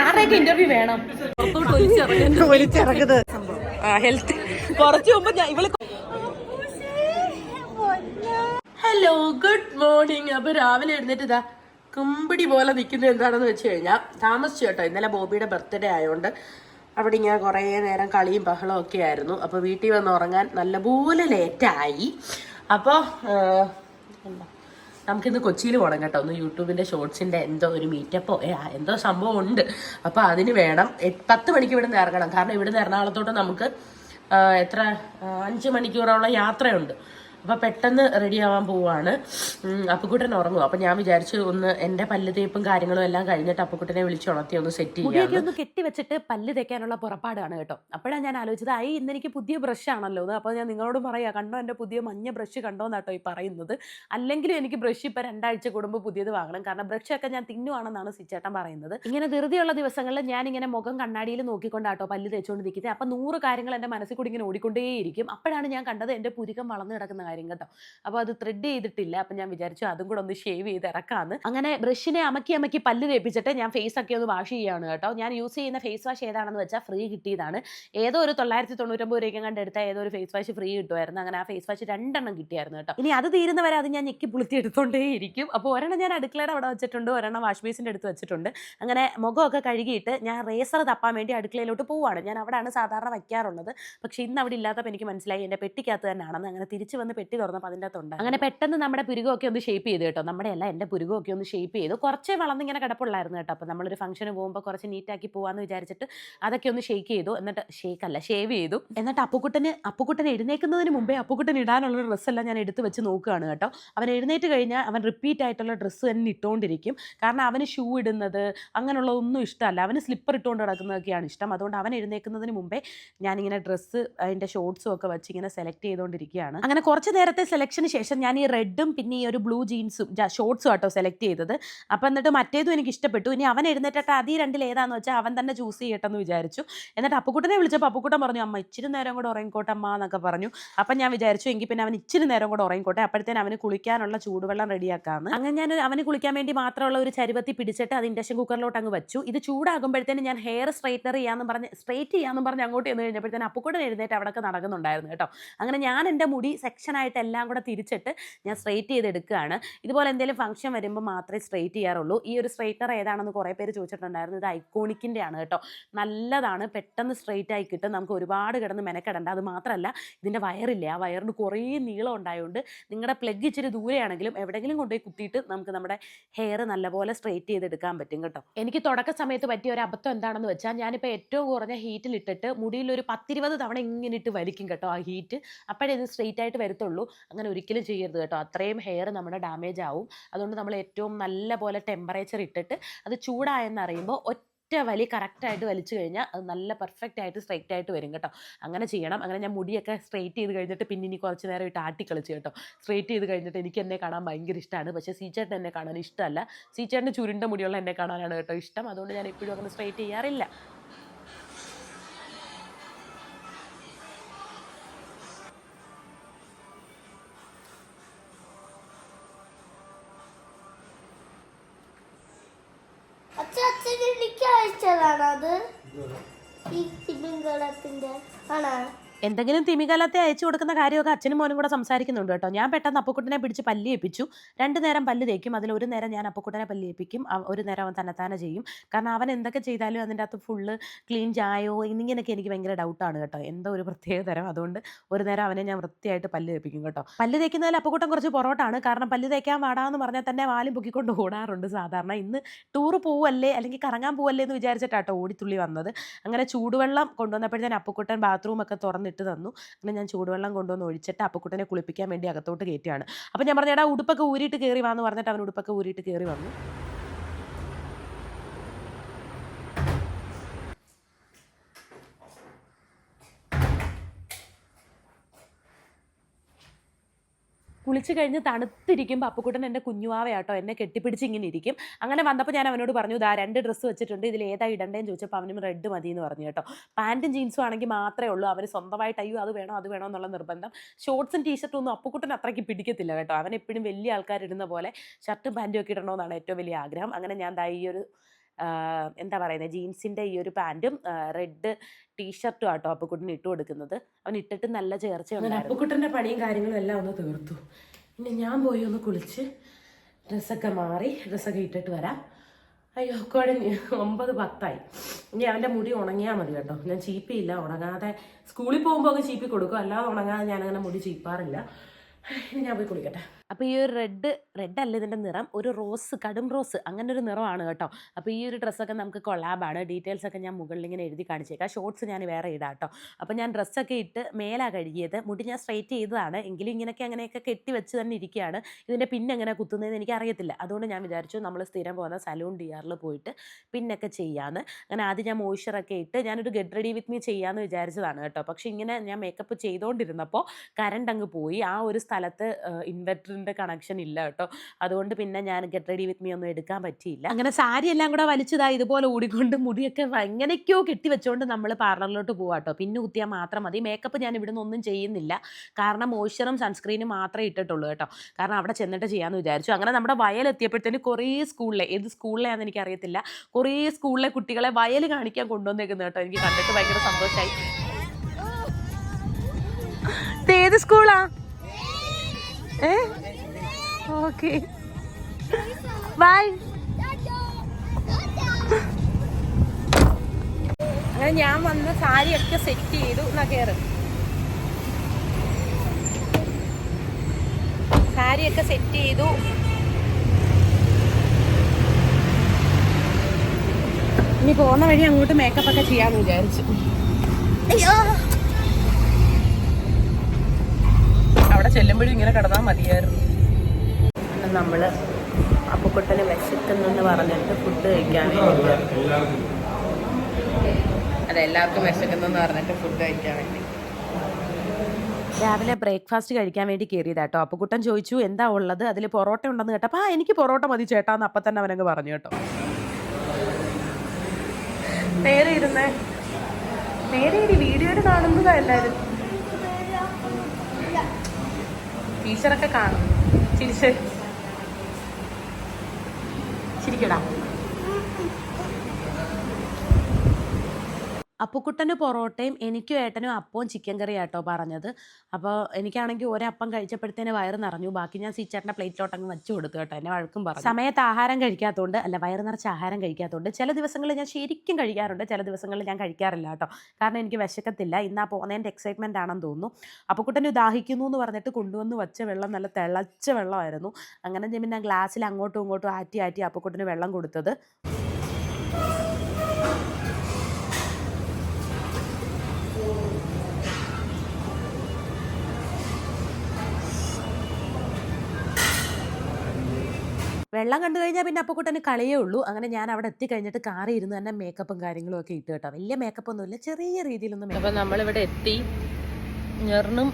ആരുടെയൊക്കെ ഇന്റർവ്യൂ വേണം. ഒലിച്ചിറങ്ങുന്നത്. ഹെൽത്ത് കുറച്ചു മുമ്പ് ഞാൻ ഇവൾ ഹലോ ഗുഡ് മോർണിംഗ് അപ്പൊ രാവിലെ എഴുന്നേറ്റ് ഇതാ കുമ്പിടി പോലെ നിൽക്കുന്നത് എന്താണെന്ന് വെച്ച് കഴിഞ്ഞാൽ താമസിച്ചു കേട്ടോ. ഇന്നലെ ബോബിയുടെ ബർത്ത്ഡേ ആയതുകൊണ്ട് അവിടെ ഇങ്ങനെ കുറേ നേരം കളിയും ബഹളവും ഒക്കെ ആയിരുന്നു. അപ്പോൾ വീട്ടിൽ വന്ന് ഉറങ്ങാൻ നല്ലപോലെ ലേറ്റായി അപ്പോൾ എന്താ? നമുക്കിന്ന് കൊച്ചിയിൽ പോകണം കേട്ടോ. ഒന്ന് യൂട്യൂബിന്റെ ഷോർട്സിന്റെ എന്തോ ഒരു മീറ്റപ്പോ എന്തോ സംഭവം ഉണ്ട് അപ്പോൾ അതിന് വേണം പത്ത് മണിക്ക് ഇവിടെ നിന്ന് ഇറങ്ങണം. കാരണം ഇവിടുന്ന് എറണാകുളത്തോട്ട് നമുക്ക് എത്ര അഞ്ച് മണിക്കൂറോളം യാത്രയുണ്ട്. അപ്പോൾ പെട്ടെന്ന് റെഡി ആവാൻ പോവാണ്. അപ്പുക്കുട്ടൻ ഉറങ്ങും. അപ്പോൾ ഞാൻ വിചാരിച്ചു ഒന്ന് എന്റെ പല്ല് തേപ്പും കാര്യങ്ങളും എല്ലാം കഴിഞ്ഞിട്ട് അപ്പുക്കുട്ടനെ വിളിച്ച് ഉണർത്തി ഒന്ന് സെറ്റ് ചെയ്യാം ഒന്ന് കെട്ടി വെച്ചിട്ട് പല്ല് തേക്കാനുള്ള പുറപ്പാടാണ് കേട്ടോ. അപ്പോഴാണ് ഞാൻ ആലോചിച്ചത് ഐ ഇന്ന് എനിക്ക് പുതിയ ബ്രഷ് ആണല്ലോ. എന്ന് അപ്പോൾ ഞാൻ നിങ്ങളോട് പറയാം കണ്ടോ എന്റെ പുതിയ മഞ്ഞ ബ്രഷ് കണ്ടോ എന്നാട്ടോ ഈ പറയുന്നത്. അല്ലെങ്കിലും എനിക്ക് ബ്രഷ് ഇപ്പൊ രണ്ടാഴ്ച കൂടുമ്പോൾ പുതിയത് വാങ്ങണം. കാരണം ബ്രഷൊക്കെ ഞാൻ തിന്നുവാണെന്നാണ് സിച്ചേട്ടൻ പറയുന്നത്. ഇങ്ങനെ ധൃതിയുള്ള ദിവസങ്ങളിൽ ഞാൻ ഇങ്ങനെ മുഖം കണ്ണാടിയിൽ നോക്കിക്കൊണ്ടാട്ടോ പല്ല് തേച്ചുകൊണ്ടിരിക്കുന്നത് അപ്പം നൂറ് കാര്യങ്ങൾ എന്റെ മനസ്സിൽ കൂടി ഇങ്ങനെ ഓടിക്കൊണ്ടേയിരിക്കും. അപ്പോഴാണ് ഞാൻ കണ്ടത് എന്റെ പുരികം വളർന്നു കിടക്കുന്ന കാര്യം. കേട്ടോ അപ്പോൾ അത് ത്രെഡ് ചെയ്തിട്ടില്ല. അപ്പം ഞാൻ വിചാരിച്ചു അതും കൂടെ ഒന്ന് ഷേവ് ചെയ്ത് ഇറക്കാമെന്ന് അങ്ങനെ ബ്രഷിനെ അമക്കി അമക്കി പല്ല് തേപ്പിച്ചിട്ട് ഞാൻ ഫേസ് ഒക്കെ ഒന്ന് വാഷ് ചെയ്യുകയാണ് കേട്ടോ. ഞാൻ യൂസ് ചെയ്യുന്ന ഫേസ് വാഷ് ഏതാണെന്ന് വെച്ചാൽ ഫ്രീ കിട്ടിയതാണ്. ഏതോ ഒരു തൊള്ളായിരത്തി തൊണ്ണൂറ്റൊമ്പത് രൂപയ്ക്ക് കണ്ടെടുത്ത ഏതോ ഒരു ഫേസ് വാഷ് ഫ്രീ കിട്ടുമായിരുന്നു. അങ്ങനെ ആ ഫേസ് വാഷ് രണ്ടെണ്ണം കിട്ടിയായിരുന്നു കേട്ടോ. ഇനി അത് തീരുന്നവരെ അത് ഞാൻ ഞെക്കി പുളുത്തി എടുത്തോണ്ടേ ഇരിക്കും. അപ്പോൾ ഒരെണ്ണം ഞാൻ അടുക്കളയുടെ അവിടെ വെച്ചിട്ടുണ്ട് ഒരെണ്ണം വാഷ് ബേസിന്റെ അടുത്ത് വെച്ചിട്ടുണ്ട്. അങ്ങനെ മുഖമൊക്കെ കഴുകിയിട്ട് ഞാൻ റേസർ തപ്പാൻ വേണ്ടി അടുക്കളയിലോട്ട് പോവാണ് ഞാൻ അവിടെയാണ് സാധാരണ വയ്ക്കാറുള്ളത്. പക്ഷേ ഇന്ന് അവിടെ ഇല്ലാത്തപ്പോൾ എനിക്ക് മനസ്സിലായി. എന്റെ പെട്ടിക്കകത്ത് തന്നെയാണെന്ന്. അങ്ങനെ തിരിച്ച് വന്ന് പെട്ടി തുറന്നപ്പോൾ അതിന്റെ അകത്തുണ്ട് അങ്ങനെ പെട്ടെന്ന് നമ്മുടെ പുരുകമൊക്കെ ഒന്ന് ഷേപ്പ് ചെയ്ത് കേട്ടോ. നമ്മുടെ അല്ല എന്റെ പുരുകമൊക്കെ ഒന്ന് ഷേപ്പ് ചെയ്തു. കുറച്ചേ വളർന്നിങ്ങനെ കിടപ്പുള്ളായിരുന്നു കേട്ടോ. അപ്പോൾ നമ്മളൊരു ഫംഗ്ഷന് പോകുമ്പോൾ കുറച്ച് നീറ്റാക്കി പോകാമെന്ന് വിചാരിച്ചിട്ട് അതൊക്കെ ഒന്ന് ഷേക്ക് ചെയ്തു. എന്നിട്ട് ഷേക്ക് അല്ല ഷേവ് ചെയ്തു. എന്നിട്ട് അപ്പുക്കുട്ടന് അപ്പുക്കുട്ടൻ എഴുന്നേക്കുന്നതിന് മുമ്പേ അപ്പുക്കുട്ടൻ ഇടാനുള്ള ഡ്രസ്സെല്ലാം ഞാൻ എടുത്ത് വെച്ച് നോക്കുകയാണ് കേട്ടോ. അവൻ എഴുന്നേറ്റ് കഴിഞ്ഞാൽ അവൻ റിപ്പീറ്റ് ആയിട്ടുള്ള ഡ്രസ്സ് തന്നെ ഇട്ടുകൊണ്ടിരിക്കും കാരണം അവന് ഷൂ ഇടുന്നത് അങ്ങനെയുള്ള ഒന്നും ഇഷ്ടമല്ല. അവന് സ്ലിപ്പർ ഇട്ടുകൊണ്ട് നടക്കുന്നതൊക്കെയാണ് ഇഷ്ടം. അതുകൊണ്ട് അവൻ എഴുന്നേക്കുന്നതിന് മുമ്പേ ഞാനിങ്ങനെ ഡ്രസ്സ് അതിന്റെ ഷോർട്സും ഒക്കെ വെച്ച് ഇങ്ങനെ സെലക്ട് ചെയ്തുകൊണ്ടിരിക്കുകയാണ് അങ്ങനെ കുറച്ച് നേരത്തെ സെലക്ഷന് ശേഷം ഞാൻ ഈ റെഡും പിന്നെ ഈ ഒരു ബ്ലൂ ജീൻസും ഷോർട്സും ആട്ടോ സെലക്ട് ചെയ്തത്. അപ്പം എന്നിട്ട് മറ്റേതും എനിക്ക് ഇഷ്ടപ്പെട്ടു. ഇനി അവൻ എഴുന്നേറ്റിട്ട് അതീ രണ്ടിൽ ഏതാന്ന് വെച്ചാൽ അവൻ തന്നെ ചൂസ് ചെയ്യട്ടെ എന്ന് വിചാരിച്ചു. എന്നിട്ട് അപ്പുക്കുട്ടനെ വിളിച്ചപ്പോൾ അപ്പുക്കുട്ടൻ പറഞ്ഞു അമ്മ ഇച്ചിരി നേരം കൂടെ ഉറങ്ങിക്കോട്ടെ അമ്മ എന്നൊക്കെ പറഞ്ഞു. അപ്പം ഞാൻ വിചാരിച്ചു എങ്കിൽ പിന്നെ അവൻ ഇച്ചിരി നേരം കൂടെ ഉറങ്ങിക്കോട്ടെ. അപ്പോഴത്തേന് അവന് കുളിക്കാനുള്ള ചൂടുവെള്ളം റെഡിയാക്കാമെന്ന് അങ്ങനെ ഞാൻ അവന് കുളിക്കാൻ വേണ്ടി മാത്രമുള്ള ഒരു ചരുവത്തി പിടിച്ചിട്ട് അത് ഇൻഡക്ഷൻ കുക്കറിലോട്ട് അങ്ങ് വെച്ചു. ഇത് ചൂടാകുമ്പോഴത്തേന് ഞാൻ ഹെയർ സ്ട്രൈറ്റർ ചെയ്യാമെന്ന് പറഞ്ഞ് സ്ട്രൈറ്റ് ചെയ്യാമെന്ന് പറഞ്ഞ് അങ്ങോട്ട് ചെന്ന് കഴിഞ്ഞപ്പോഴത്തേന് അപ്പുക്കുട്ടൻ എഴുന്നേറ്റ് അവിടെയൊക്കെ നടക്കുന്നുണ്ടായിരുന്നു കേട്ടോ. അങ്ങനെ ഞാൻ എന്റെ മുടി സെക്ഷനായിട്ട് എല്ലാം കൂടെ തിരിച്ചിട്ട് ഞാൻ സ്ട്രെയിറ്റ് ചെയ്തെടുക്കുകയാണ്. ഇതുപോലെ എന്തെങ്കിലും ഫംഗ്ഷൻ വരുമ്പോൾ മാത്രമേ സ്ട്രെയിറ്റ് ചെയ്യാറുള്ളൂ. ഈ ഒരു സ്ട്രെയിറ്റർ ഏതാണെന്ന് കുറേ പേര് ചോദിച്ചിട്ടുണ്ടായിരുന്നു. ഇത് ഐക്കോണിക്കിന്റെ ആണ് കേട്ടോ. നല്ലതാണ്. പെട്ടെന്ന് സ്ട്രെയിറ്റ് ആയി കിട്ടും. നമുക്ക് ഒരുപാട് കിടന്ന് മെനക്കെടണ്ട. അത് മാത്രമല്ല ഇതിന്റെ വയറില്ലേ? ആ വയറിന് കുറേ നീളം ഉണ്ടായതുകൊണ്ട് നിങ്ങളുടെ പ്ലഗ് ഇച്ചിരി ദൂരെയാണെങ്കിലും എവിടെയെങ്കിലും കൊണ്ടുപോയി കുത്തിയിട്ട് നമുക്ക് നമ്മുടെ ഹെയർ നല്ലപോലെ സ്ട്രെയിറ്റ് ചെയ്തെടുക്കാൻ പറ്റും കേട്ടോ. എനിക്ക് തുടക്ക സമയത്ത് പറ്റിയ ഒരു അബദ്ധം എന്താണെന്ന് വെച്ചാൽ ഞാനിപ്പോൾ ഏറ്റവും കുറഞ്ഞ ഹീറ്റിലിട്ടിട്ട് മുടിയിൽ ഒരു പത്തിരുപത് തവണ ഇങ്ങനെ ഇട്ട് വലിക്കും കേട്ടോ ആ ഹീറ്റ് അപ്പോഴേ ഇത് സ്ട്രെയിറ്റ് ആയിട്ട് വരത്തുള്ളൂ. അങ്ങനെ ഒരിക്കലും ചെയ്യരുത് കേട്ടോ. അത്രയും ഹെയർ നമ്മുടെ ഡാമേജ് ആവും. അതുകൊണ്ട് നമ്മൾ ഏറ്റവും നല്ല പോലെ ടെമ്പറേച്ചർ ഇട്ടിട്ട് അത് ചൂടായെന്ന് അറിയുമ്പോൾ ഒറ്റ വലി കറക്റ്റായിട്ട് വലിച്ചു കഴിഞ്ഞാൽ അത് നല്ല പെർഫെക്റ്റ് ആയിട്ട് സ്ട്രൈറ്റ് ആയിട്ട് വരും കേട്ടോ. അങ്ങനെ ചെയ്യണം. അങ്ങനെ ഞാൻ മുടിയൊക്കെ സ്ട്രൈറ്റ് ചെയ്ത് കഴിഞ്ഞിട്ട് പിന്നെ ഇനി കുറച്ച് നേരം ഇട്ട് ആട്ടി കളിച്ച് കേട്ടോ. സ്ട്രൈറ്റ് ചെയ്ത് കഴിഞ്ഞിട്ട് എനിക്ക് എന്നെ കാണാൻ ഭയങ്കര ഇഷ്ടമാണ് പക്ഷേ സീച്ചേട്ടൻ എന്നെ കാണാൻ ഇഷ്ടമല്ല. സീച്ചേട്ടന്റെ ചുരുണ്ട മുടിയുള്ള എന്നെ കാണാനാണ് കേട്ടോ ഇഷ്ടം. അതുകൊണ്ട് ഞാൻ എപ്പോഴും അങ്ങനെ സ്ട്രൈറ്റ് ചെയ്യാറില്ല. എന്തെങ്കിലും തിമികലത്തെ അയച്ചു കൊടുക്കുന്ന കാര്യമൊക്കെ അച്ഛനും മോനും കൂടെ സംസാരിക്കുന്നുണ്ട് കേട്ടോ. ഞാൻ പെട്ടെന്ന് അപ്പക്കുട്ടനെ പിടിച്ച് പല്ലി ഏൽപ്പിച്ചു. രണ്ട് നേരം പല്ല് തേക്കും. അതിൽ ഒരു നേരം ഞാൻ അപ്പക്കുട്ടനെ പല്ലി ഏൽപ്പിക്കും. ഒരു നേരം അവൻ തന്നെത്താനെ ചെയ്യും. കാരണം അവൻ എന്തൊക്കെ ചെയ്താലും അതിന്റെ അകത്ത് ഫുള്ള് ക്ലീൻ ചായോ എന്നിങ്ങനെയൊക്കെ എനിക്ക് ഭയങ്കര ഡൗട്ടാണ് കേട്ടോ. എന്തോ ഒരു പ്രത്യേക തരം. അതുകൊണ്ട് ഒരു നേരം അവനെ ഞാൻ വൃത്തിയായിട്ട് പല്ല് തേപ്പിക്കും കേട്ടോ. പല്ല് തേക്കുന്നതിൽ അപ്പക്കുട്ടൻ കുറച്ച് പൊറോട്ടാണ്. കാരണം പല്ല് തേക്കാൻ വാടാന്ന് പറഞ്ഞാൽ തന്നെ വാലും പൊക്കിക്കൊണ്ട് ഓടാറുണ്ട് സാധാരണ. ഇന്ന് ടൂറ് പോവല്ലേ? അല്ലെങ്കിൽ കറങ്ങാൻ പോവല്ലേ എന്ന് വിചാരിച്ചിട്ടാട്ടോ ഓടിത്തുള്ളി വന്നത്. അങ്ങനെ ചൂടുവെള്ളം കൊണ്ടുവന്നപ്പോഴത്തേന് അപ്പക്കുട്ടൻ ബാത്റൂം ഒക്കെ തുറന്നിട്ട് തന്നു. അങ്ങനെ ഞാൻ ചൂടുവെള്ളം കൊണ്ടുവന്ന് ഒഴിച്ചിട്ട് അപ്പക്കുട്ടനെ കുളിപ്പിക്കാൻ വേണ്ടി അകത്തോട്ട് കയറ്റിയാണ് അപ്പം ഞാൻ പറഞ്ഞ എടാ ഉടുപ്പൊക്കെ ഊരിയിട്ട് കയറി വാന്ന് പറഞ്ഞിട്ട് അവൻ ഉടുപ്പൊക്കെ ഊരിയിട്ട് കയറി വന്നു. കുളിച്ച് കഴിഞ്ഞ് തണുത്തിരിക്കുമ്പോൾ അപ്പുക്കുട്ടൻ എന്റെ കുഞ്ഞുവാവയാട്ടോ എന്നെ കെട്ടിപ്പിടിച്ച് ഇങ്ങനെ ഇരിക്കും അങ്ങനെ വന്നപ്പോൾ ഞാൻ അവനോട് പറഞ്ഞു ഇതാ രണ്ട് ഡ്രസ്സ് വെച്ചിട്ടുണ്ട് ഇതിൽ ഏതാ ഇടണ്ടേന്ന് ചോദിച്ചപ്പോൾ അവനും റെഡ് മതി എന്ന് പറഞ്ഞു കേട്ടോ. പാന്റും ജീൻസും ആണെങ്കിൽ മാത്രമേ ഉള്ളൂ അവന് സ്വന്തമായിട്ട് അയ്യോ അത് വേണോ അത് വേണോ എന്നുള്ള നിർബന്ധം. ഷോർട്സും ടീഷർട്ടും ഒന്നും അപ്പുക്കുട്ടൻ അത്രയ്ക്ക് പിടിക്കത്തില്ല കേട്ടോ. അവൻ എപ്പോഴും വലിയ ആൾക്കാരിടുന്ന പോലെ ഷർട്ടും പാന്റും ഒക്കെ ഇടണമെന്നാണ് ഏറ്റവും വലിയ ആഗ്രഹം. അങ്ങനെ ഞാൻ ദാ ഈ ഒരു എന്താ പറയുന്നത് ജീൻസിന്റെ ഈ ഒരു പാന്റും റെഡ് ടീഷർട്ടും ആട്ടോ കുട്ടിന് ഇട്ട് കൊടുക്കുന്നത്. അവൻ ഇട്ടിട്ട് നല്ല ചേർച്ചയുണ്ട് ചേർച്ചയുണ്ടായിരുന്നു അപ്പുക്കുട്ടന്റെ പണിയും കാര്യങ്ങളും എല്ലാം ഒന്ന് തീർത്തു. പിന്നെ ഞാൻ പോയി ഒന്ന് കുളിച്ച് ഡ്രസ്സൊക്കെ മാറി ഡ്രസ്സൊക്കെ ഇട്ടിട്ട് വരാം. അയ്യോ കുഴഞ്ഞ്. ഒമ്പത് പത്തായി. ഇനി അവന്റെ മുടി ഉണങ്ങിയാൽ മതി കേട്ടോ. ഞാൻ ചീപ്പിയില്ല ഉണങ്ങാതെ സ്കൂളിൽ പോകുമ്പോൾ ഒക്കെ ചീപ്പി കൊടുക്കും. അല്ലാതെ ഉണങ്ങാതെ ഞാനങ്ങനെ മുടി ചീപ്പാറില്ല. ഇനി ഞാൻ പോയി കുളിക്കട്ടെ. അപ്പോൾ ഈ ഒരു റെഡ് റെഡ് അല്ല ഇതിന്റെ നിറം ഒരു റോസ് കടും റോസ് അങ്ങനെ ഒരു നിറമാണ് കേട്ടോ. അപ്പോൾ ഈ ഒരു ഡ്രസ്സൊക്കെ നമുക്ക് കൊളാബാണ് ഡീറ്റെയിൽസ് ഒക്കെ ഞാൻ മുകളിൽ ഇങ്ങനെ എഴുതി കാണിച്ചേക്കാം. ഷോർട്സ് ഞാൻ വേറെ ഇടാം കേട്ടോ. അപ്പോൾ ഞാൻ ഡ്രസ്സൊക്കെ ഇട്ട് മേലാ കഴുകിയത് മുടി ഞാൻ സ്ട്രൈറ്റ് ചെയ്തതാണ്. എങ്കിലും ഇങ്ങനെയൊക്കെ അങ്ങനെയൊക്കെ കെട്ടി വെച്ച് തന്നെ ഇരിക്കുകയാണ്. ഇതിന്റെ പിന്നെ എങ്ങനെ കുത്തുന്നതെന്ന് എനിക്ക് അറിയത്തില്ല അതുകൊണ്ട് ഞാൻ വിചാരിച്ചു നമ്മൾ സ്ഥിരം പോകുന്ന സലൂൺ ഡിയാറിൽ പോയിട്ട് പിന്നൊക്കെ ചെയ്യാമെന്ന് അങ്ങനെ ആദ്യം ഞാൻ മോയ്സ്ചറൊക്കെ ഇട്ട് ഞാനൊരു ഗെറ്റ് റെഡി വിത്ത് മീ ചെയ്യാമെന്ന് വിചാരിച്ചതാണ് കേട്ടോ. പക്ഷേ ഇങ്ങനെ ഞാൻ മേക്കപ്പ് ചെയ്തുകൊണ്ടിരുന്നപ്പോൾ കറണ്ട് അങ്ങ് പോയി. ആ ഒരു സ്ഥലത്ത് ഇൻവെർട്ടറിന്റെ കണക്ഷൻ ഇല്ല കേട്ടോ അതുകൊണ്ട് പിന്നെ ഞാൻ ഗെറ്റ് റെഡി വിത്ത് മീ ഒന്നും എടുക്കാൻ പറ്റിയില്ല അങ്ങനെ സാരി എല്ലാം കൂടെ വലിച്ചതായി ഇതുപോലെ ഓടിക്കൊണ്ട് മുടിയൊക്കെ എങ്ങനെയൊക്കെയോ കെട്ടി വെച്ചുകൊണ്ട് നമ്മൾ പാർലറിലോട്ട് പോവാം കേട്ടോ പിന്നെ കുത്തിയാൽ മാത്രം മതി മേക്കപ്പ് ഞാൻ ഇവിടുന്ന് ഒന്നും ചെയ്യുന്നില്ല കാരണം മോയ്സ്ചറും സൺസ്ക്രീനും മാത്രമേ ഇട്ടിട്ടുള്ളൂ കേട്ടോ കാരണം അവിടെ ചെന്നിട്ട് ചെയ്യാമെന്ന് വിചാരിച്ചു അങ്ങനെ നമ്മുടെ വയലെത്തിയപ്പോഴത്തേന് കുറേ സ്കൂളിലെ ഏത് എനിക്ക് എനിക്കറിയത്തില്ല കുറേ സ്കൂളിലെ കുട്ടികളെ വയൽ കാണിക്കാൻ കൊണ്ടുവന്നേക്കുന്നത് കേട്ടോ എനിക്ക് കണ്ടിട്ട് ഭയങ്കര സന്തോഷമായി ഏത് സ്കൂളാ ഏ? ഓക്കെ. ബൈ അങ്ങനെ ഞാൻ വന്ന് സാരിയൊക്കെ സെറ്റ് ചെയ്തു. എന്നാ കയറ് സാരിയൊക്കെ സെറ്റ് ചെയ്തു. ഇനി പോകുന്ന വഴി അങ്ങോട്ട് മേക്കപ്പ് ഒക്കെ ചെയ്യാന്ന് വിചാരിച്ചു. അവിടെ ചെല്ലുമ്പോഴും ഇങ്ങനെ കിടന്നാൽ മതിയായിരുന്നു. നമ്മൾ അപ്പുക്കുട്ടന് വിശക്കുന്നെന്ന് പറഞ്ഞിട്ട് ഫുഡ് കഴിക്കാൻ വേണ്ടി അതെ എല്ലാവർക്കും വിശക്കുന്നെന്ന് പറഞ്ഞിട്ട് ഫുഡ് കഴിക്കാൻ വേണ്ടി. രാവിലെ ബ്രേക്ക്ഫാസ്റ്റ് കഴിക്കാൻ വേണ്ടി കയറിയതാ കേട്ടോ. കുട്ടൻ ചോദിച്ചു എന്താ ഉള്ളത്? അതിൽ പൊറോട്ട ഉണ്ടെന്ന് കേട്ടപ്പോൾ ആ എനിക്ക് പൊറോട്ട മതി ചേട്ടാന്ന് അപ്പം തന്നെ അവനങ്ങ് പറഞ്ഞു കേട്ടോ. നേരെ ഇരുന്നേ നേരെ വീഡിയോയിൽ കാണുന്നതാ എല്ലാവരും ടീച്ചറൊക്കെ കാണും. ചിരിച്ച്. ചിരിക്കടാ. അപ്പുക്കുട്ടന് പൊറോട്ടയും എനിക്കും ഏട്ടനും അപ്പവും ചിക്കൻ കറി ആട്ടോ പറഞ്ഞത് അപ്പോൾ എനിക്കാണെങ്കിൽ ഒരപ്പം കഴിച്ചപ്പോഴത്തേന് വയറ് നിറഞ്ഞു. ബാക്കി ഞാൻ സീച്ചേട്ടന്റെ പ്ലേറ്റിലോട്ട് അങ്ങ് വെച്ച് കൊടുത്തു കേട്ടോ എന്നെ വഴക്കും പറഞ്ഞു. സമയത്ത് ആഹാരം കഴിക്കാത്തതുകൊണ്ട് അല്ല വയറ് നിറച്ച് ആഹാരം കഴിക്കാത്തതുകൊണ്ട് ചില ദിവസങ്ങളിൽ ഞാൻ ശരിക്കും കഴിക്കാറുണ്ട് ചില ദിവസങ്ങളിൽ ഞാൻ കഴിക്കാറില്ല കേട്ടോ. കാരണം എനിക്ക് വിശക്കത്തില്ല. ഇന്ന് ആ പോകുന്നതിന്റെ എക്സൈറ്റ്മെന്റ് ആണെന്ന് തോന്നുന്നു. അപ്പുക്കുട്ടന് ദാഹിക്കുന്നു എന്ന് പറഞ്ഞിട്ട് കൊണ്ടുവന്ന് വെച്ച വെള്ളം നല്ല തിളച്ച വെള്ളമായിരുന്നു. അങ്ങനെ ഞാൻ ഗ്ലാസ്സിൽ അങ്ങോട്ടും ഇങ്ങോട്ടും ആറ്റി ആറ്റി അപ്പുക്കുട്ടന് വെള്ളം കൊടുത്തത്. വെള്ളം കണ്ടു കഴിഞ്ഞാൽ പിന്നെ അപ്പക്കുട്ടന് കളിയേ ഉള്ളൂ. അങ്ങനെ ഞാൻ അവിടെ എത്തിക്കഴിഞ്ഞിട്ട് കാറി ഇരുന്ന് തന്നെ മേക്കപ്പും കാര്യങ്ങളും ഒക്കെ ഇട്ട് കേട്ടോ. വലിയ മേക്കപ്പ് ഒന്നുമില്ല ചെറിയ രീതിയിലൊന്നും അപ്പം നമ്മളിവിടെ എത്തി. ഞെറിനും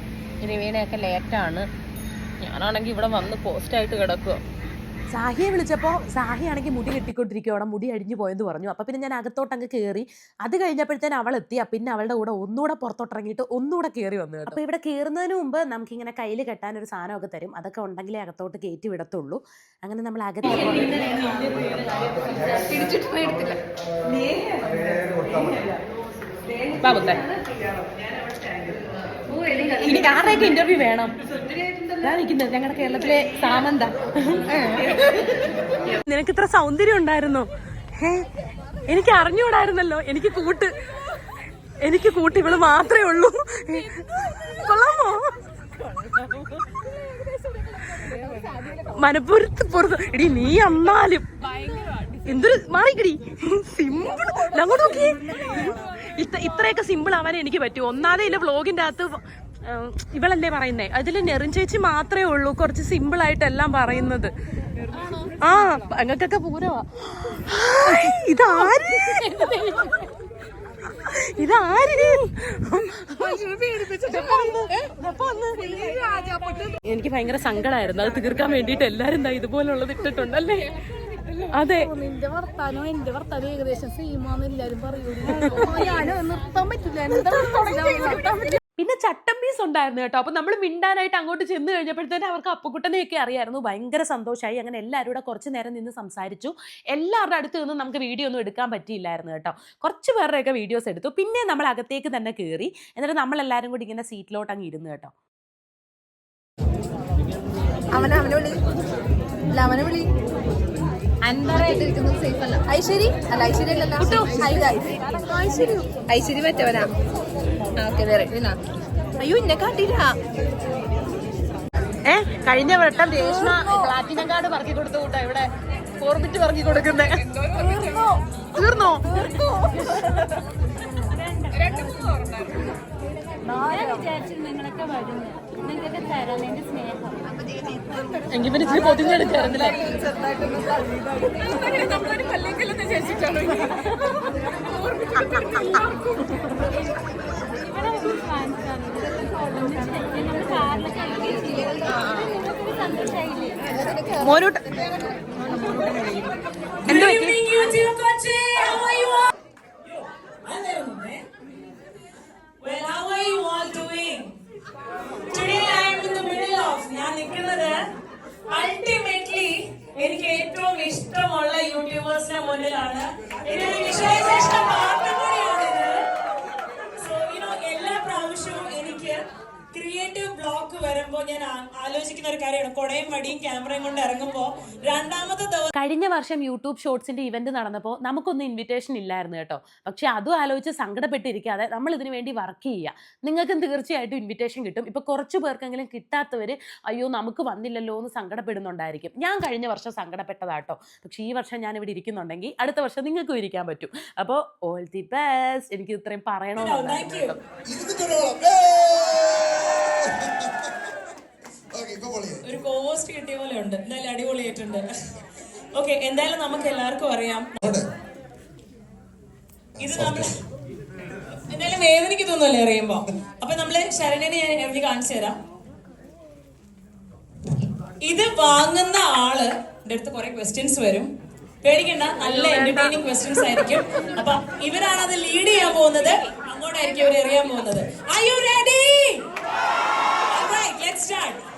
ഇനിവീനയൊക്കെ ലേറ്റാണ് ഞാനാണെങ്കിൽ ഇവിടെ വന്ന് പോസ്റ്റായിട്ട് കിടക്കുക സാഹിയെ വിളിച്ചപ്പോൾ സാഹി ആണെങ്കിൽ മുടി കെട്ടിക്കൊണ്ടിരിക്കുകയാണ് മുടി അടിഞ്ഞു പോയെന്ന് പറഞ്ഞു. അപ്പോൾ പിന്നെ ഞാൻ അകത്തോട്ട് അങ്ങ് കയറി അത് കഴിഞ്ഞപ്പോഴത്തേന് അവൾ എത്തി. പിന്നെ അവളുടെ കൂടെ ഒന്നുകൂടെ പുറത്തോട്ടിറങ്ങിയിട്ട് ഒന്നുകൂടെ കയറി വന്നു അപ്പോൾ ഇവിടെ കയറുന്നതിന് മുമ്പ് നമുക്കിങ്ങനെ കയ്യിൽ കെട്ടാൻ ഒരു സാധനമൊക്കെ തരും. അതൊക്കെ ഉണ്ടെങ്കിലേ അകത്തോട്ട് കയറ്റി വിടത്തുള്ളൂ. അങ്ങനെ നമ്മൾ അകത്ത് ഇനി ആരുടെയൊക്കെ ഇന്റർവ്യൂ വേണം? നിൽക്കുന്നത് ഞങ്ങളുടെ കേരളത്തിലെ സാമന്ത നിനക്ക് ഇത്ര സൗന്ദര്യം ഉണ്ടായിരുന്നോ? എനിക്ക് അറിഞ്ഞുകൂടായിരുന്നല്ലോ എനിക്ക് കൂട്ട്. എനിക്ക് കൂട്ട് ഇവൾ മാത്രമേ ഉള്ളൂ. കൊള്ളാമോ? മനപ്പുറത്ത് പുറത്ത്. എടി നീ അന്നാലും എന്തൊരു മാറിക്കടി? സിമ്പിൾ അങ്ങോട്ട് നോക്കിയേ. ഇത്ര ഇത്രയൊക്കെ സിമ്പിൾ ആവാനേ എനിക്ക് പറ്റൂ. ഒന്നാതെ ഇല്ല വ്ളോഗിന്റെ അകത്ത് ഇവളല്ലേ പറയുന്നേ? അതിൽ നെറിഞ്ചേച്ചി മാത്രമേ ഉള്ളൂ. കുറച്ച് സിമ്പിൾ ആയിട്ട് എല്ലാം പറയുന്നത്. ആ അങ്ങക്കൊക്കെ പൂരവാ. ഇതാര്? ഇതാര്? എനിക്ക് ഭയങ്കര സങ്കടമായിരുന്നു അത് തീർക്കാൻ വേണ്ടിട്ട് എല്ലാരും എന്താ ഇതുപോലുള്ളത് ഇട്ടിട്ടുണ്ടല്ലേ? അതെ. നിന്റെ വർത്താനോ എന്റെ വർത്താനോ ഏകദേശം സെയിമാന്ന് എല്ലാരും പറയൂ നിർത്താൻ പറ്റില്ല? പിന്നെ ചട്ടം പീസ് ഉണ്ടായിരുന്നു കേട്ടോ. അപ്പോൾ നമ്മൾ മിണ്ടാനായിട്ട് അങ്ങോട്ട് ചെന്ന് കഴിഞ്ഞപ്പോഴത്തേനും അവർക്ക് അപ്പുക്കുട്ടനെയൊക്കെ അറിയായിരുന്നു. ഭയങ്കര സന്തോഷമായി അങ്ങനെ എല്ലാവരും കൂടെ കുറച്ച് നേരം നിന്ന് സംസാരിച്ചു. എല്ലാവരുടെ അടുത്ത് നിന്നും നമുക്ക് വീഡിയോ ഒന്നും എടുക്കാൻ പറ്റിയില്ലായിരുന്നു കേട്ടോ. കുറച്ച് പേരുടെയൊക്കെ വീഡിയോസ് എടുത്തു. പിന്നെ നമ്മൾ അകത്തേക്ക് തന്നെ കയറി എന്നിട്ട് നമ്മളെല്ലാവരും കൂടി ഇങ്ങനെ സീറ്റിലോട്ട് അങ്ങ് ഇരുന്ന് കേട്ടോ. അവനെ അവനെ വിളി. അല്ല. ഐശ്വര്യ? ഐശ്വര്യ ഐശ്വര്യ. മറ്റവനാ അയ്യോ ഇന്നെ കാട്ടില്ല ഏ കഴിഞ്ഞ വട്ടം രേഷ്മ പ്ലാറ്റിനം കാർഡ് പറക്കി കൊടുത്ത കൂട്ടാ ഇവിടെ ഫോർമിറ്റ് പറക്കി കൊടുക്കുന്നേ. തീർന്നോ? എങ്കിൽ പിന്നെ ഇച്ചിരി മോനൂട്ട് എന്ത് അൾട്ടിമേറ്റ്ലി എനിക്ക് ഏറ്റവും ഇഷ്ടമുള്ള യൂട്യൂബേഴ്സിന്റെ മുന്നിലാണ്. ഇതൊരു വിഷ്വലൈസേഷൻ ആലോചിക്കുന്ന ഒരു കാര്യമാണ്. കൊടയും വടിയും ക്യാമറയും കൊണ്ട് ഇറങ്ങുമ്പോൾ രണ്ടാമത്തെ ദിവസം കഴിഞ്ഞ വർഷം യൂട്യൂബ് ഷോർട്സിന്റെ ഇവന്റ് നടന്നപ്പോൾ നമുക്കൊന്നും ഇൻവിറ്റേഷൻ ഇല്ലായിരുന്നു കേട്ടോ. പക്ഷെ അതും ആലോചിച്ച് സങ്കടപ്പെട്ടിരിക്കാതെ നമ്മൾ ഇതിനു വേണ്ടി വർക്ക് ചെയ്യുക. നിങ്ങൾക്കും തീർച്ചയായിട്ടും ഇൻവിറ്റേഷൻ കിട്ടും. ഇപ്പൊ കുറച്ച് പേർക്കെങ്കിലും കിട്ടാത്തവര് അയ്യോ നമുക്ക് വന്നില്ലല്ലോ എന്ന് സങ്കടപ്പെടുന്നുണ്ടായിരിക്കും. ഞാൻ കഴിഞ്ഞ വർഷം സങ്കടപ്പെട്ടതാട്ടോ പക്ഷെ ഈ വർഷം ഞാൻ ഇവിടെ ഇരിക്കുന്നുണ്ടെങ്കിൽ അടുത്ത വർഷം നിങ്ങൾക്കും ഇരിക്കാൻ പറ്റും. അപ്പോൾ ഓൾ ദി ബെസ്റ്റ് എനിക്ക് ഇത്രയും പറയണമെന്നുണ്ടായിരുന്നു അടിപൊളിയായിട്ടുണ്ട് ഓക്കെ എന്തായാലും നമുക്ക് എല്ലാവർക്കും അറിയാം. ഇത് നമ്മൾ എന്തായാലും വേദനയ്ക്ക് തോന്നുമല്ലേ അറിയുമ്പോ? അപ്പൊ നമ്മൾ ശരണനെ ഞാൻ എവിടെ കാണിച്ചു തരാം. ഇത് വാങ്ങുന്ന ആൾ എന്റെ അടുത്ത് കുറെ ക്വസ്റ്റ്യൻസ് വരും. പേടിക്കണ്ട നല്ല എന്റർടൈനിങ് ക്വസ്റ്റ്യൻസ് ആയിരിക്കും. അപ്പൊ ഇവരാണ് അത് ലീഡ് ചെയ്യാൻ പോകുന്നത്. അങ്ങോട്ടായിരിക്കും അവർ എറിയാൻ പോകുന്നത്. I you ready start.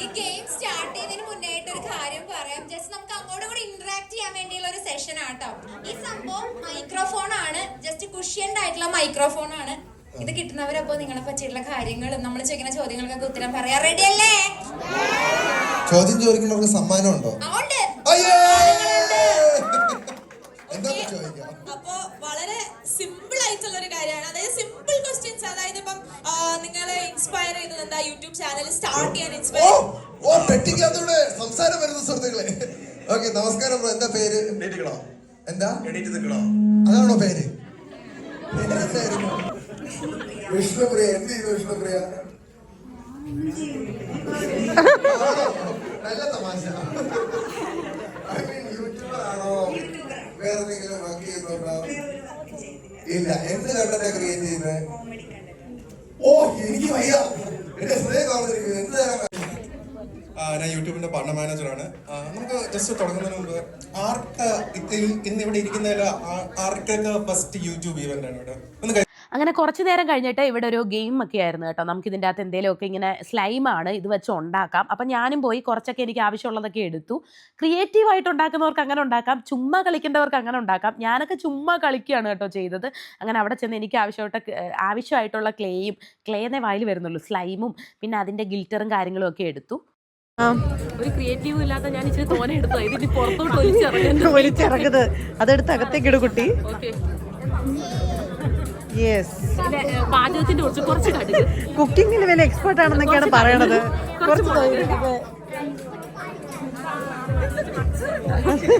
ഈ ഗെയിം സ്റ്റാർട്ട് ചെയ്തതിന് മുന്നായിട്ട് ഒരു കാര്യം പറയാം. ജസ്റ്റ് നമുക്ക് അങ്ങോട്ടും കൂടി ഇന്ററാക്ട് ചെയ്യാൻ വേണ്ടിയുള്ള ഒരു സെഷൻ ആട്ടോ ഈ സംഭവം മൈക്രോഫോൺ ആണ്. ജസ്റ്റ് കുഷ്യൻഡ് ആയിട്ടുള്ള മൈക്രോഫോൺ ആണ്. ഇത് കിട്ടുന്നവരപ്പോ നിങ്ങളെ പറ്റിയുള്ള കാര്യങ്ങളും നമ്മൾ ചോദിക്കുന്ന ചോദ്യങ്ങൾക്കൊക്കെ ഉത്തരം പറയാ. റെഡി അല്ലേ? ചോദ്യം ചോദിക്കുന്നവർക്ക് സമ്മാനം ഉണ്ടോ. അപ്പോ വളരെ സിമ്പിൾ ആയിട്ടുള്ള ഒരു കാര്യമാണ്. അതായത് അതായത് ഇപ്പം നിങ്ങളെ ഇൻസ്പയർ ചെയ്തത് എന്താ യൂട്യൂബ് ചാനൽ സ്റ്റാർട്ട് ചെയ്യാൻ ഇൻസ്പയർ ഓ പെട്ടിക്കകത്തൂടെ സംസാരം വരുന്ന സുഹൃത്തുക്കളെ. ഓക്കെ നമസ്കാരം ബ്രോ. എന്താ പേര്? എണീറ്റിക്കണോ? എന്താ? എണീറ്റ് നിൽക്കണോ? അതാണോ പേര്? പേര് എന്തായിരുന്നു? വിഷ്ണുപ്രിയ. എന്ത് ചെയ്തു വിഷ്ണുപ്രിയ? നല്ല തമാശ. ഐ മീൻ യൂട്യൂബർ ആണോ വേറെ എന്തെങ്കിലും വർക്ക് ചെയ്യുന്നുണ്ടോ? ഇല്ല. എന്ത് കണ്ടന്റാ ക്രിയേറ്റ് ചെയ്യുന്നത്? ഓ ഞാൻ യൂട്യൂബിന്റെ പഠന മാനേജറാണ് നമുക്ക് ജസ്റ്റ് തുടങ്ങുന്നതിന് മുമ്പ് ആർക്ക് ഇന്ന് ഇവിടെ ഇരിക്കുന്നതിൽ ആർക്കൊക്കെ ഫസ്റ്റ് യൂട്യൂബ് ഇവന്റ് ആണ് ഇവിടെ. ഒന്ന് അങ്ങനെ കുറച്ച് നേരം കഴിഞ്ഞിട്ട് ഇവിടെ ഒരു ഗെയിം ഒക്കെ ആയിരുന്നു കേട്ടോ. നമുക്ക് ഇതിന്റെ അകത്ത് എന്തെങ്കിലുമൊക്കെ ഇങ്ങനെ സ്ലൈമാണ് ഇത് വെച്ച് ഉണ്ടാക്കാം. അപ്പം ഞാനും പോയി കുറച്ചൊക്കെ എനിക്ക് ആവശ്യമുള്ളതൊക്കെ എടുത്തു. ക്രിയേറ്റീവായിട്ട് ഉണ്ടാക്കുന്നവർക്ക് അങ്ങനെ ഉണ്ടാക്കാം. ചുമ്മാ കളിക്കേണ്ടവർക്ക് അങ്ങനെ ഉണ്ടാക്കാം. ഞാനൊക്കെ ചുമ്മാ കളിക്കുകയാണ് കേട്ടോ ചെയ്തത്. അങ്ങനെ അവിടെ ചെന്ന് എനിക്ക് ആവശ്യമായിട്ട് ആവശ്യമായിട്ടുള്ള ക്ലേയും ക്ലേ എന്നേ വായിൽ വരുന്നുള്ളൂ സ്ലൈമും പിന്നെ അതിന്റെ ഗിൽറ്ററും കാര്യങ്ങളും ഒക്കെ എടുത്തു. ഒരു ക്രിയേറ്റീവ് ഇല്ലാത്ത ഞാൻ ഇച്ചിരി തോനെ എടുത്തു ഇതിന് പുറത്തോട്ട് ഒലിച്ചിറങ്ങുന്നു ഒലിച്ചിറങ്ങുന്നത്. അതെടുത്ത് അകത്തേക്ക് ഇടും കുട്ടി. ഓക്കെ. പാചകത്തിന്റെ കുറച്ച് കുറച്ച് കടുക് കുക്കിങ്ങിൽ വലിയ എക്സ്പേർട്ട് ആണെന്നൊക്കെയാണ് പറയണത്. കുറച്ച്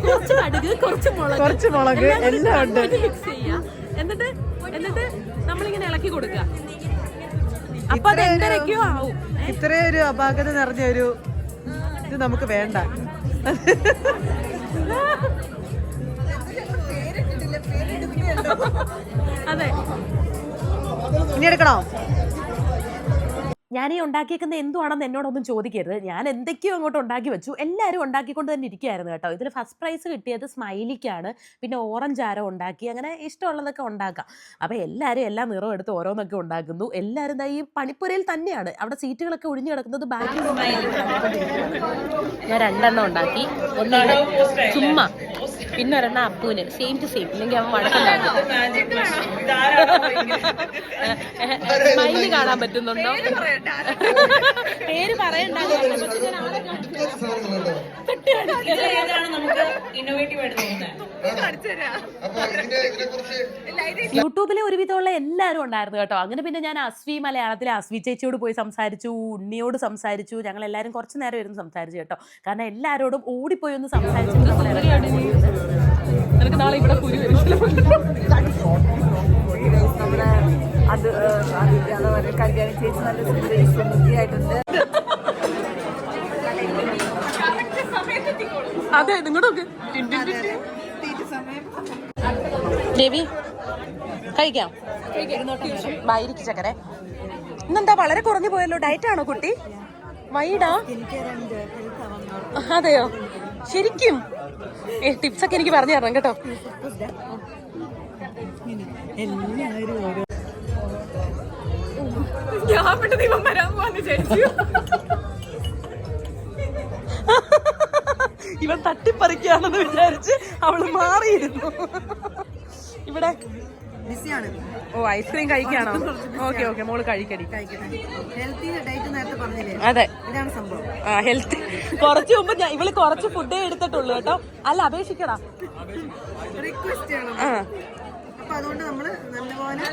കുറച്ച് കടുക് കുറച്ച് മുളക്. കുറച്ച് മുളക്. എല്ലാം ഉണ്ട്. മിക്സ് ചെയ്യുക എന്നിട്ട് എന്നിട്ട് നമ്മളിങ്ങനെ ഇളക്കി കൊടുക്കുക അപ്പൊ അത് ഇത്രയൊരു- ആവും. ഇത്രയും ഒരു അപാകത നിറഞ്ഞ ഒരു ഇത് നമുക്ക് വേണ്ട. ഇനി എടുക്കണോ ഞാൻ ഈ ഉണ്ടാക്കിയേക്കുന്ന എന്തുവാണെന്ന് എന്നോടൊന്നും ചോദിക്കരുത്. ഞാൻ എന്തൊക്കെയോ അങ്ങോട്ട് ഉണ്ടാക്കി വെച്ചു. എല്ലാവരും ഉണ്ടാക്കിക്കൊണ്ട് തന്നെ ഇരിക്കുകയായിരുന്നു കേട്ടോ. ഇതിൽ ഫസ്റ്റ് പ്രൈസ് കിട്ടിയത് സ്മൈലിക്കാണ്. പിന്നെ ഓറഞ്ച് ആരോ ഉണ്ടാക്കി. അങ്ങനെ ഇഷ്ടമുള്ളതൊക്കെ ഉണ്ടാക്കാം. അപ്പോൾ എല്ലാവരും എല്ലാ നിറവും എടുത്ത് ഓരോന്നൊക്കെ ഉണ്ടാക്കുന്നു. എല്ലാവരും ഈ പണിപ്പുരയിൽ തന്നെയാണ്. അവിടെ സീറ്റുകളൊക്കെ ഒഴിഞ്ഞു കിടക്കുന്നത് ബാക്കി ഞാൻ രണ്ടെണ്ണം ഉണ്ടാക്കി. ഒന്നാണ് ചുമ്മാ. പിന്നെ ഒരെണ്ണം അപ്പൂന് സെയിം ടു സെയിം ഇല്ലെങ്കിൽ അവൻ വഴക്കുണ്ടാകും സ്മൈലി കാണാൻ പറ്റുന്നുണ്ടോ? പേര് പറയണ്ടല്ലോ നമുക്ക് ഇന്നോവേറ്റീവ് ആയിട്ട് തോന്നുന്നത്. യൂട്യൂബിലെ ഒരുവിധമുള്ള എല്ലാരും ഉണ്ടായിരുന്നു കേട്ടോ. അങ്ങനെ പിന്നെ ഞാൻ അസ്വി മലയാളത്തിലെ അസ്വി ചേച്ചിയോട് പോയി സംസാരിച്ചു ഉണ്ണിയോട് സംസാരിച്ചു ഞങ്ങൾ എല്ലാവരും കുറച്ച് നേരം ഇരുന്ന് സംസാരിച്ചു കേട്ടോ. കാരണം എല്ലാരോടും ഓടിപ്പോയി ഒന്ന് സംസാരിച്ചു നമ്മുടെ അത് അതിന്റെ കല്യാണം ചേച്ചി നല്ല സുന്ദരി സുന്ദരിയായിട്ടുണ്ട്. അതെ നിങ്ങളുടെ ദേവി കഴിക്കാം. വൈരിക്ക് ചക്കരെ. ഇന്നെന്താ വളരെ കുറഞ്ഞു പോയല്ലോ? ഡയറ്റ് ആണോ കുട്ടി? വൈഡാ? അതെയോ? ശരിക്കും? ഏ ടിപ്സ് ഒക്കെ എനിക്ക് പറഞ്ഞു തരണം കേട്ടോ. ഞാൻ പെട്ടെന്ന് ഇവൻ വരാൻ പോവാന്ന് വിചാരിച്ചു. ഇവൻ തട്ടിപ്പറിക്കുകയാണെന്ന് വിചാരിച്ച് അവൾ മാറിയിരുന്നു. ഇവിടെ ബിസിയാണ്. ഓ ഐസ്ക്രീം കഴിക്കാണോ ഓക്കെ ഓക്കെ മോൾ കഴിക്കടി. അതെ. ആ ഹെൽത്ത് കുറച്ച് മുമ്പ് ഞാൻ ഇവൾ കുറച്ച് ഫുഡേ എടുത്തിട്ടുള്ളൂ കേട്ടോ. അല്ല അപേക്ഷിക്കടാ. റിക്വസ്റ്റ് ആ. അപ്പൊ അതുകൊണ്ട് നമ്മൾ നല്ലപോലെ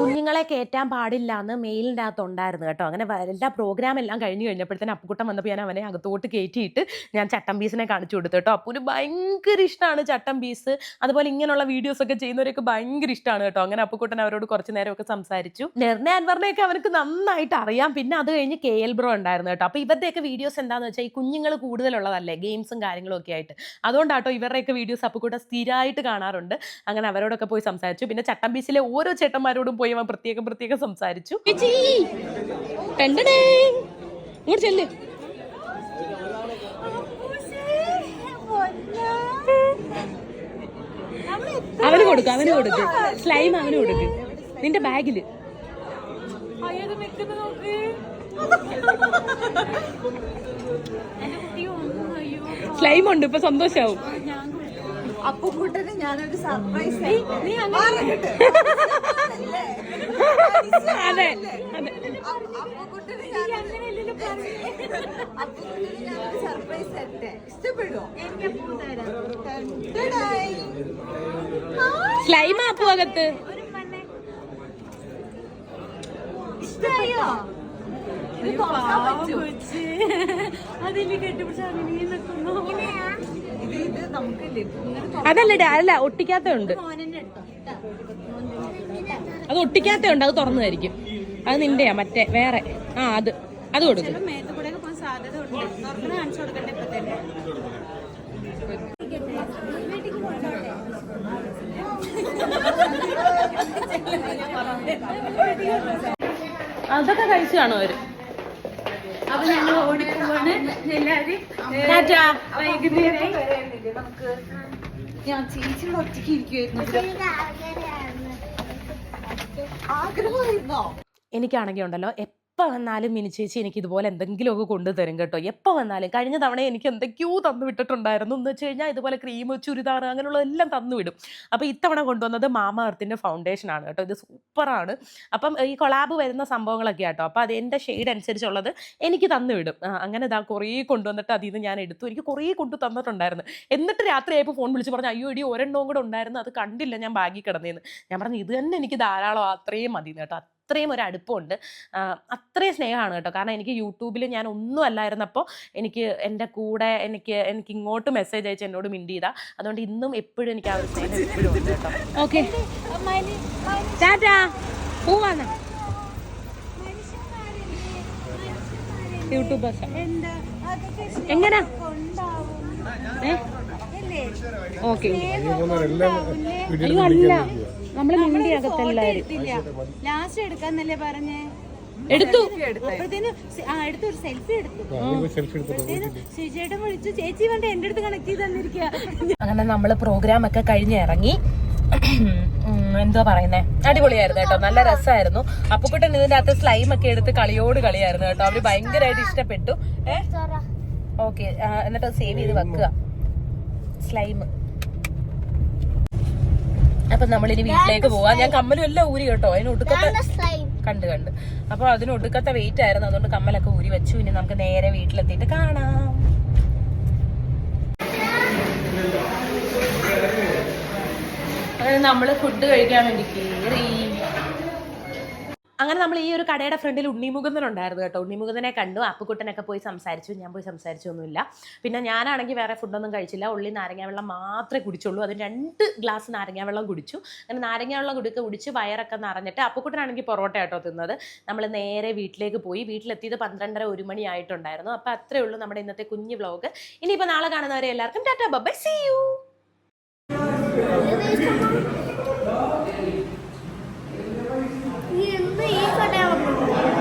കുഞ്ഞുങ്ങളെ കയറ്റാൻ പാടില്ല എന്ന് മെയിലിന്റെ അകത്ത് ഉണ്ടായിരുന്നു കേട്ടോ. അങ്ങനെ എല്ലാ പ്രോഗ്രാം എല്ലാം കഴിഞ്ഞ് കഴിഞ്ഞപ്പോഴത്തേന് അപ്പുക്കുട്ടൻ വന്നപ്പോൾ ഞാൻ അവനെ അകത്തോട്ട് കയറ്റിയിട്ട് ഞാൻ ചട്ടം പീസിനെ കാണിച്ചു കൊടുത്തു കേട്ടോ. അപ്പൂന് ഭയങ്കര ഇഷ്ടമാണ് ചട്ടം പീസ് അതുപോലെ ഇങ്ങനെയുള്ള വീഡിയോസ് ഒക്കെ ചെയ്യുന്നവരൊക്കെ ഭയങ്കര ഇഷ്ടമാണ് കേട്ടോ. അങ്ങനെ അപ്പുക്കുട്ടൻ അവരോട് കുറച്ച് നേരമൊക്കെ സംസാരിച്ചു. നെർണ അൻവറിനെയൊക്കെ അവനക്ക് നന്നായിട്ട് അറിയാം. പിന്നെ അത് കഴിഞ്ഞ് കെ എൽ ബ്രോ ഉണ്ടായിരുന്നു കേട്ടോ. അപ്പോൾ ഇവരുടെയൊക്കെ വീഡിയോസ് എന്താണെന്ന് വെച്ചാൽ ഈ കുഞ്ഞുങ്ങൾ കൂടുതലുള്ളതല്ലേ ഗെയിംസും കാര്യങ്ങളും ഒക്കെ ആയിട്ട്. അതുകൊണ്ടാട്ടോ ഇവരുടെയൊക്കെ വീഡിയോസ് അപ്പുക്കുട്ടൻ സ്ഥിരമായിട്ട് കാണാറുണ്ട്. അങ്ങനെ അവരോടൊക്കെ പോയി സംസാരിച്ചു. പിന്നെ ചട്ടം ബീച്ചിലെ ഓരോ ചേട്ടന്മാരോടും പോയി അവൻ പ്രത്യേകം പ്രത്യേകം സംസാരിച്ചു. ചേച്ചി, ഇങ്ങോട്ട് ചെല്ല്. അവന് കൊടുക്കും അവന് കൊടുക്കും. സ്ലൈം അവന് കൊടുക്കും. നിന്റെ ബാഗിൽ. സ്ലൈം ഉണ്ട് ഇപ്പൊ സന്തോഷാവും. അപ്പുക്കുട്ടന് ഞാനൊരു സർപ്രൈസ് നീ അതെ അപ്പുക്കുട്ടന് അപ്പുക്കുട്ടന് ഞാനൊരു സർപ്രൈസ് തരട്ടെ അകത്ത്. ഇഷ്ടമായോ അതിൽ ഇത് നീ ഇങ്ങനെ അതല്ല അല്ല ഒട്ടിക്കാത്ത ഉണ്ട്. അത് ഒട്ടിക്കാത്ത ഉണ്ട് അത് തുറന്നതായിരിക്കും. അത് നിന്റെയാ മറ്റേ വേറെ. ആ അത് അത് കൊടുക്കും. അതൊക്കെ കഴിച്ചു കാണും അവർ. അപ്പൊ ഞങ്ങൾ ഓടിപ്പോവാണ് എല്ലാരും ടാറ്റാ. നമുക്ക് ഞാൻ ചേച്ചിയുടെ ഒറ്റയ്ക്ക് ഇരിക്കുവായിരുന്നു. ആഗ്രഹമായിരുന്നോ? എനിക്കാണെങ്കിൽ ഉണ്ടല്ലോ എപ്പോൾ വന്നാലും മിനി ചേച്ചി എനിക്ക് ഇതുപോലെ എന്തെങ്കിലുമൊക്കെ കൊണ്ടുതരും കേട്ടോ. എപ്പോൾ വന്നാലും കഴിഞ്ഞ തവണ എനിക്ക് എന്തൊക്കെയോ തന്നു വിട്ടിട്ടുണ്ടായിരുന്നു. എന്ന് വെച്ച് കഴിഞ്ഞാൽ ഇതുപോലെ ക്രീം ചുരിദാർ അങ്ങനെയുള്ള എല്ലാം തന്നു വിടും. അപ്പോൾ ഇത്തവണ കൊണ്ടുവന്നത് മാമ എർത്തിന്റെ ഫൗണ്ടേഷൻ ആണ് കേട്ടോ. ഇത് സൂപ്പറാണ് അപ്പം ഈ കൊളാബ് വരുന്ന സംഭവങ്ങളൊക്കെ കേട്ടോ അപ്പോൾ അത് എന്റെ ഷെയ്ഡ് അനുസരിച്ചുള്ളത് എനിക്ക് തന്നു വിടും. അങ്ങനെ ഇതാ കുറേ കൊണ്ടുവന്നിട്ട് അതിൽ നിന്ന് ഞാൻ എടുത്തു. എനിക്ക് കുറേ കൊണ്ടു തന്നിട്ടുണ്ടായിരുന്നു. എന്നിട്ട് രാത്രിയായപ്പോൾ ഫോൺ വിളിച്ച് പറഞ്ഞു അയ്യോ ഇടി ഒരെണ്ണവും കൂടെ ഉണ്ടായിരുന്നു. അത് കണ്ടില്ല ഞാൻ ബാഗിൽ കിടന്നേന്ന്. ഞാൻ പറഞ്ഞു ഇത് തന്നെ എനിക്ക് ധാരാളം. അത്രയും മതി കേട്ടോ. അത്രയും ഒരു അടുപ്പമുണ്ട്. അത്രയും സ്നേഹമാണ് കേട്ടോ. കാരണം എനിക്ക് യൂട്യൂബിൽ ഞാൻ ഒന്നും അല്ലായിരുന്നപ്പോൾ എനിക്ക് എന്റെ കൂടെ എനിക്ക് എനിക്ക് ഇങ്ങോട്ട് മെസ്സേജ് അയച്ച് എന്നോട് മിണ്ടി ചെയ്താ അതുകൊണ്ട് ഇന്നും എപ്പോഴും എനിക്ക് ആ ഒരു സ്നേഹം എപ്പോഴും ഉണ്ട് കേട്ടോ. ഓക്കെ. എങ്ങനാ? ഏ? ഓക്കെ. അയ്യോ അല്ല. നമ്മൾ മിണ്ടി അകത്തെല്ലാരും ലാസ്റ്റ് എടുക്കാന്നല്ലേ പറഞ്ഞേ? എടുത്തു. എടുത്തു. ഒരു സെൽഫി എടുത്തു. അപ്പോഴത്തേന് ശുചിയേട്ടൻ വിളിച്ചു ചേച്ചി വേണ്ട എന്റെ അടുത്ത് കണക്ട് ചെയ്ത് തന്നിരിക്കുക അങ്ങനെ നമ്മൾ പ്രോഗ്രാം ഒക്കെ കഴിഞ്ഞ് ഇറങ്ങി. എന്തോ എന്തുവാ പറയുന്നേ? അടിപൊളിയായിരുന്നു കേട്ടോ. നല്ല രസമായിരുന്നു അപ്പുക്കുട്ടൻ ഇതിന്റെ അകത്ത് സ്ലൈം ഒക്കെ എടുത്ത് കളിയോട് കളിയായിരുന്നു കേട്ടോ. അവർ ഭയങ്കരമായിട്ട് ഇഷ്ടപ്പെട്ടു. ഏ? ഓക്കെ എന്നിട്ട് സേവ് ചെയ്ത് വെക്കുക. സ്ലൈം അപ്പൊ നമ്മളിനി വീട്ടിലേക്ക് പോവാ. ഞാൻ കമ്മലും എല്ലാം ഊരി കേട്ടോ. അതിന് ഒടുക്കത്തെ കണ്ട് കണ്ട്. അപ്പൊ അതിന് ഒടുക്കത്തെ വെയിറ്റ് ആയിരുന്നു. അതുകൊണ്ട് കമ്മലൊക്കെ ഊരി വെച്ചു. ഇനി നമുക്ക് നേരെ വീട്ടിലെത്തിയിട്ട് കാണാം. അങ്ങനെ നമ്മൾ ഫുഡ് കഴിക്കാൻ വേണ്ടി കയറി അങ്ങനെ നമ്മൾ ഈ ഒരു കടയുടെ ഫ്രണ്ടിൽ ഉണ്ണിമുകുന്ദൻ ഉണ്ടായിരുന്നു കേട്ടോ. ഉണ്ണിമുകുന്ദനെ കണ്ടു അപ്പുക്കുട്ടനൊക്കെ പോയി സംസാരിച്ചു. ഞാൻ പോയി സംസാരിച്ചൊന്നുമില്ല. പിന്നെ ഞാനാണെങ്കിൽ വേറെ ഫുഡൊന്നും കഴിച്ചില്ല. ഉള്ളി നാരങ്ങ വെള്ളം മാത്രമേ കുടിച്ചുള്ളൂ. അതിന് രണ്ട് ഗ്ലാസ് നാരങ്ങ വെള്ളം കുടിച്ചു. അങ്ങനെ നാരങ്ങ വെള്ളം കുടിക്കുക കുടിച്ച് വയറൊക്കെ നിറഞ്ഞിട്ട് അപ്പുക്കുട്ടനാണെങ്കിൽ പൊറോട്ട കേട്ടോ തിന്നത്. നമ്മൾ നേരെ വീട്ടിലേക്ക് പോയി. വീട്ടിലെത്തിയത് പന്ത്രണ്ടര ഒരു മണി ആയിട്ടുണ്ടായിരുന്നു. അപ്പോൾ അത്രേ ഉള്ളൂ നമ്മുടെ ഇന്നത്തെ കുഞ്ഞു വ്ലോഗ്. ഇനിയിപ്പോൾ നാളെ കാണുന്നവരെ എല്ലാവർക്കും ടാറ്റാ ബൈ സീ യു. ഇന്ന് ഈ കടയാണ്